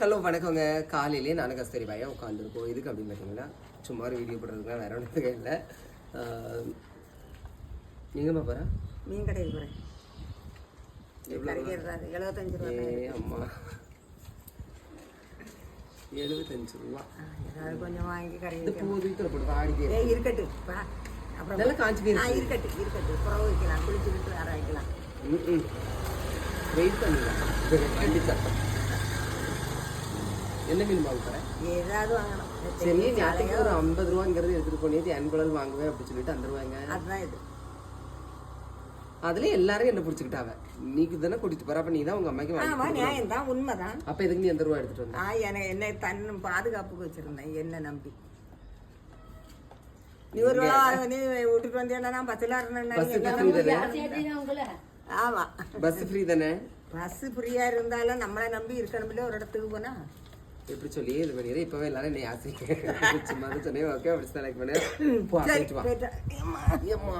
Hello வணக்கங்க. காலையிலே நானும் கஸ்தூரி பாயா உட்காந்துருக்கோம் எதுக்கு அப்படின்னு பார்த்தீங்கன்னா சும்மா ஒரு வீடியோ போடுறதுக்கு வேற ஒன்றும் இல்லை. எங்கம்மா போகிறேன் மீன் கடைக்கு போகிறேன் எழுபத்தஞ்சு ரூபா? அம்மா. எழுபத்தஞ்சு ரூபா. ஏதாவது கொஞ்சம் வாங்கி இந்த பூ தூக்கில் போட்டு வாடிக்கே இருக்கட்டு. அப்புறம் நல்லா காஞ்சி போயிருச்சு. இருக்கட்டு இருக்கட்டு. புறவு வைக்கலாம். குளிச்சுக்கிட்டு வர வைக்கலாம். வெயிட் பண்ணிடலாம் கண்டிப்பா. என்ன மீன் வாங்க ஏதாவது வாங்கணும். சரி ஞாயிற்றுக்கு ஒரு ஐம்பது ரூபாங்கிறது எடுத்துட்டு போனேன் அன்புழல் வாங்குவேன் அப்படின்னு சொல்லிட்டு அதுதான் இது. அதுல எல்லாரும் என்ன பிடிச்சிக்கிட்டாவ? நீக்கு தானே கூட்டிட்டு போற. அப்ப நீ தான் உங்க அம்மாக்கு வாங்கி ஆமா நியாயம் தான் உண்மைதான். அப்ப எதுக்கு நீ எந்த ரூபா எடுத்துட்டு வந்த? எனக்கு என்னை தன் பாதுகாப்புக்கு வச்சிருந்தேன். என்ன நம்பி. நீ ஒரு ரூபா நீ விட்டுட்டு வந்தேன்னா நான் பத்துல பஸ் ஃப்ரீ தானே? ஆமா. பஸ் ஃப்ரீ தானே? பஸ் ஃப்ரீயா இருந்தாலும் நம்மளை நம்பி இருக்கணும்ல ஒரு இடத்துக்கு போனா. எப்படி சொல்லி இது பண்ணிடுறேன் இப்பவே எல்லாரும் என்னை ஆசை சும்மா சொன்னேன். ஓகே அப்படி செலக்ட் பண்ணேன் போ சரி போயிட்டு வா.